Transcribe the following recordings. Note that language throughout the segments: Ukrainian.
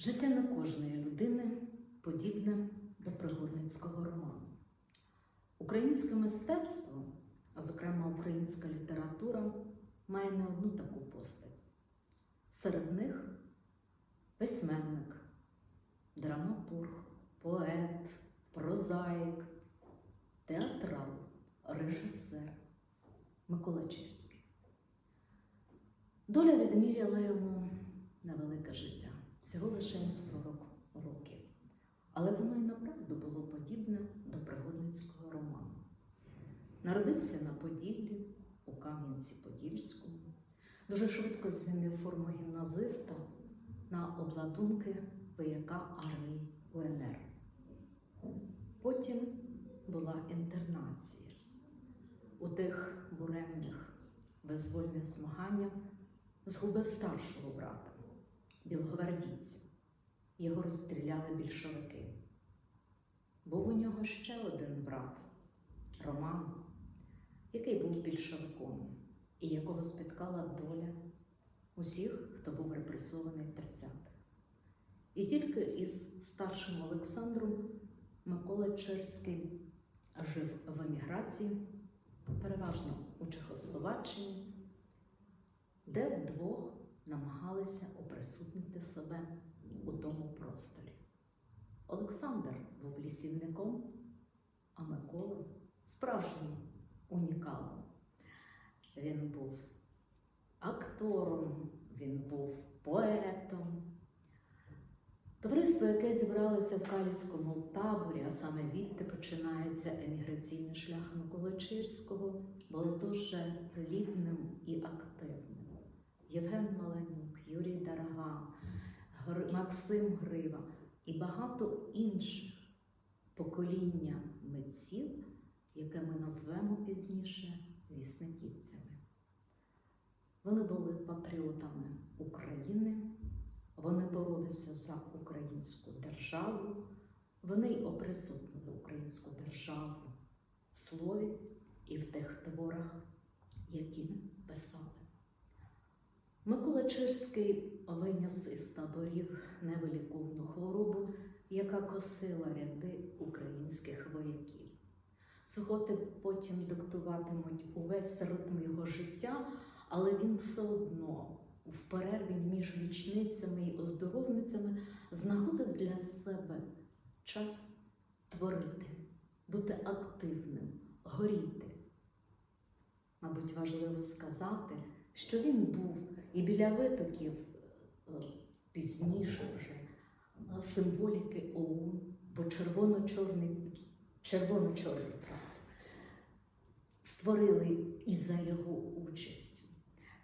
Життя не кожної людини подібне до пригодницького роману. Українське мистецтво, а зокрема українська література, має не одну таку постать. Серед них письменник, драматург, поет, прозаїк, театрал, режисер Микола Чирський. Доля відміряла йому невелике життя, всього лише 40 років. Але воно і направду було подібне до пригодницького роману. Народився на Поділлі, у Кам'янці-Подільському, дуже швидко змінив форму гімназиста на обладунки вояка армії УНР. Потім була інтернація. У тих буремних визвольних змаганнях згубив старшого брата, білогвардійця. Його розстріляли більшовики. Був у нього ще один брат Роман, який був більшовиком і якого спіткала доля усіх, хто був репресований в 30-х. І тільки із старшим Олександром Микола Черський жив в еміграції, переважно у Чехословаччині, де вдвох намагалися оприсутнити себе у тому просторі. Олександр був лісівником, а Микола справжнім унікалом. Він був актором, він був поетом. Товариство, яке зібралося в Каліцькому таборі, а саме відти починається еміграційний шлях Миколи Чирського, було дуже активним. Євген Маленюк, Юрій Дарага, Максим Грива і багато інших покоління митців, яке ми назвемо пізніше вісниківцями. Вони були патріотами України, вони боролися за українську державу, вони й оприсутнили українську державу в слові і в тих творах, які писали. Микола Чирський виніс із таборів невиліковну хворобу, яка косила ряди українських вояків. Сухоти потім диктуватимуть увесь ритм його життя, але він все одно в перерві між вічницями і оздоровницями знаходив для себе час творити, бути активним, горіти. Мабуть, важливо сказати, що він був і біля витоків е, пізніше вже е, символіки ОУН, бо червоно-чорний червоно-чорний прапор створили і за його участю.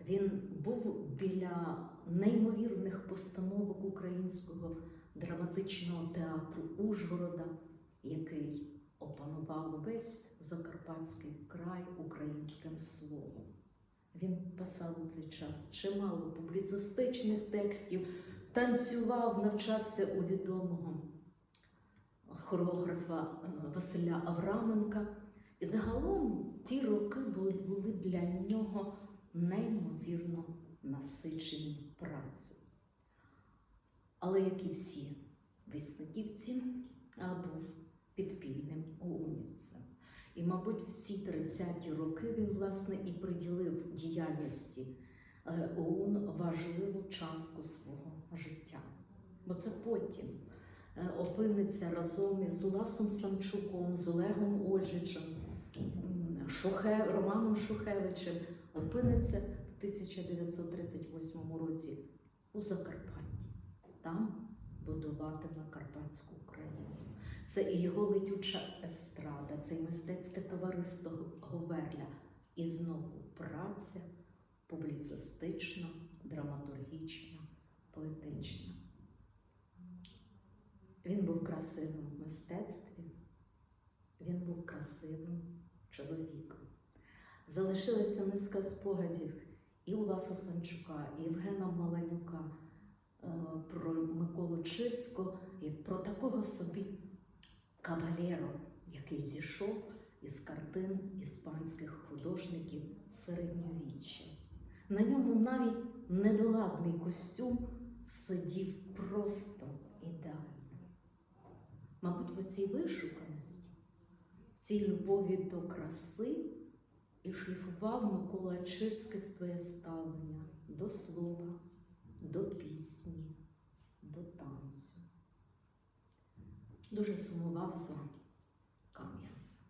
Він був біля неймовірних постановок українського драматичного театру Ужгорода, який опанував весь Закарпатський край українським словом. Він писав у цей час чимало публіцистичних текстів, танцював, навчався у відомого хореографа е, Василя Авраменка. І загалом ті роки були для нього неймовірно насичені працею. Але, як і всі висниківці, а, був підпільним оунівцем. І, мабуть, всі 30-ті роки він, власне, і приділив діяльності е, ОУН важливу частку свого життя. Бо це потім е, опиниться разом із Уласом Самчуком, з Олегом Ольжичем, Шухе, Романом Шухевичем, опиниться в 1938 році у Закарпатті. Там будуватиме Карпатську Україну. Це і його летюча естрада, це і мистецьке товариство Говерля. І знову праця публіцистична, драматургічна, поетична. Він був красивим в мистецтві, він був красивим чоловіком. Залишилася низка спогадів і у Ласа Санчука, і Євгена Маленюка е, про Миколу Чирського, і про такого собі кавалєро, який зійшов із картин іспанських художників середньовіччя. На ньому навіть недоладний костюм сидів просто ідеально. Мабуть, в цій вишуканості, в цій любові до краси і шліфував Микола Чирське своє ставлення до слова, до пісні, до танцю. Дуже сумував за Кам'янцем.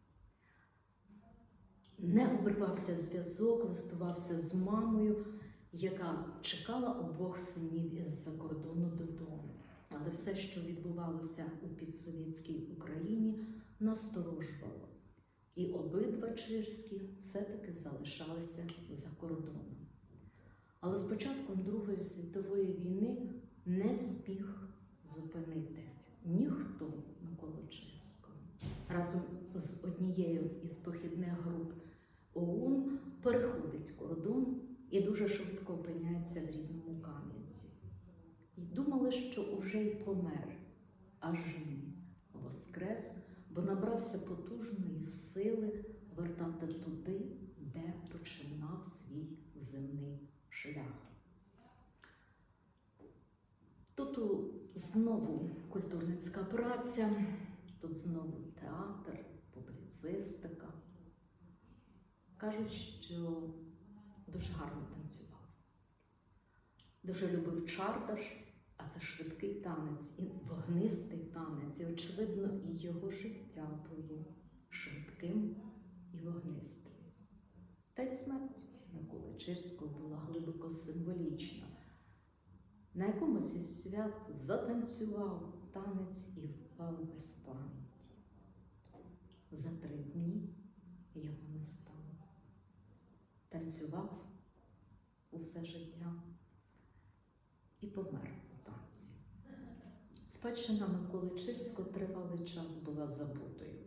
Не обривався зв'язок, листувався з мамою, яка чекала обох синів із-за кордону додому. Але все, що відбувалося у підсовєтській Україні, насторожувало. І обидва Чирські все-таки залишалися за кордоном. Але з початком Другої світової війни не зміг зупинити ніхто Миколу Чирського. Разом з однією із похідних груп ОУН переходить кордон і дуже швидко опиняється в рідному Кам'янці. І думали, що уже й помер, аж ні, воскрес, бо набрався потужної сили вертати туди, де починав свій земний шлях. Тут у- знову культурницька праця, тут знову театр, публіцистика. Кажуть, що дуже гарно танцював. Дуже любив чардаш, а це швидкий танець, і вогнистий танець. І, очевидно, і його життя було швидким і вогнистим. Та й смерть Миколи Чирського була глибоко символічна. На якомусь із свят затанцював танець і впав без пам'яті. За три дні його не стало. Танцював усе життя і помер у танці. Спадщина Миколи Чирського тривалий час була забутою.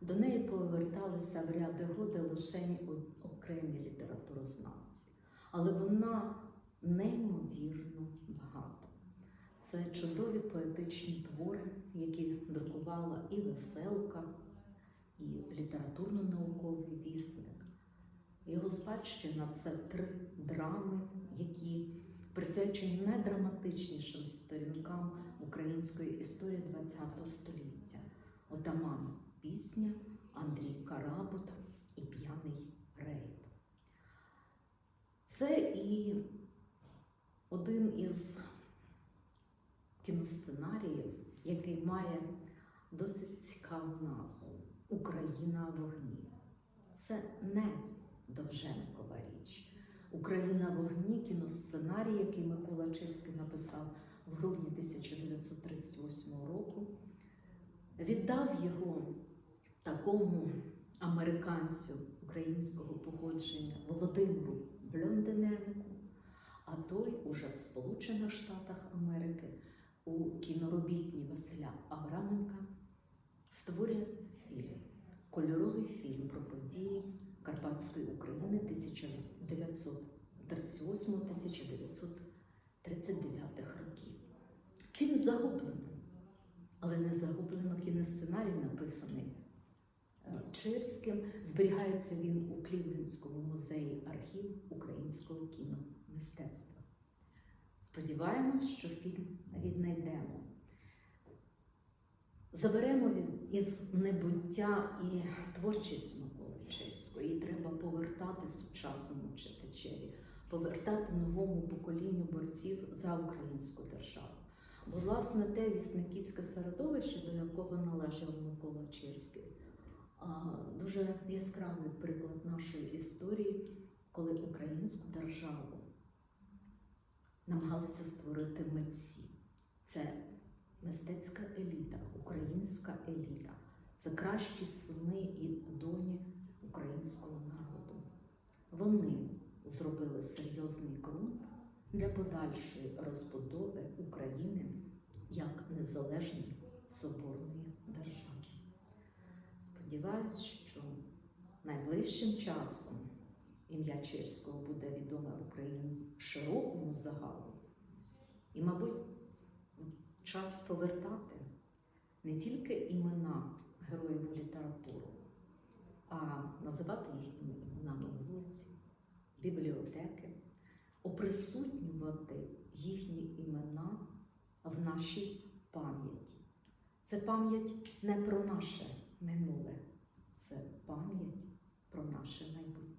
До неї поверталися в ряди годи лише окремі літературознавці, але вона неймовірно багата. Це чудові поетичні твори, які друкувала і веселка, і літературно-науковий вісник. Його спадщина це три драми, які присвячені найдраматичнішим сторінкам української історії ХХ століття. Отаман пісня, Андрій Карабут і П'яний рейд. Це і із кіносценаріїв, який має досить цікаву назву Україна в вогні. Це не Довженкова річ. Україна в вогні кіносценарій, який Микола Чирський написав в грудні 1938 року, віддав його такому американцю українського походження Володимиру Бльондиненку, а той уже в Сполучених Штатах Америки у кіноробітні Василя Авраменка створює фільм, кольоровий фільм про події Карпатської України 1938-1939 років. Фільм загублено, але не загублено кіносценарій написаний е, Чирським. Зберігається він у Клівлендському музеї архів українського кіномистецтва. Сподіваємось, що фільм віднайдемо. Заберемо із небуття і творчість Миколи Чирського. Її треба повертати сучасному читачеві, повертати новому поколінню борців за українську державу. Бо, власне, те вісниківське середовище, до якого належав Микола Чирський, а, дуже яскравий приклад нашої історії, коли українську державу намагалися створити митці. Це мистецька еліта, українська еліта. Це кращі сини і доні українського народу. Вони зробили серйозний ґрунт для подальшої розбудови України як незалежної соборної держави. Сподіваюсь, що найближчим часом ім'я Чирського буде відоме в Україні широкому загалу. І, мабуть, час повертати не тільки імена героїв у літературу, а називати їхніми іменами вулиці, бібліотеки, оприсутнювати їхні імена в нашій пам'яті. Це пам'ять не про наше минуле, це пам'ять про наше майбутнє.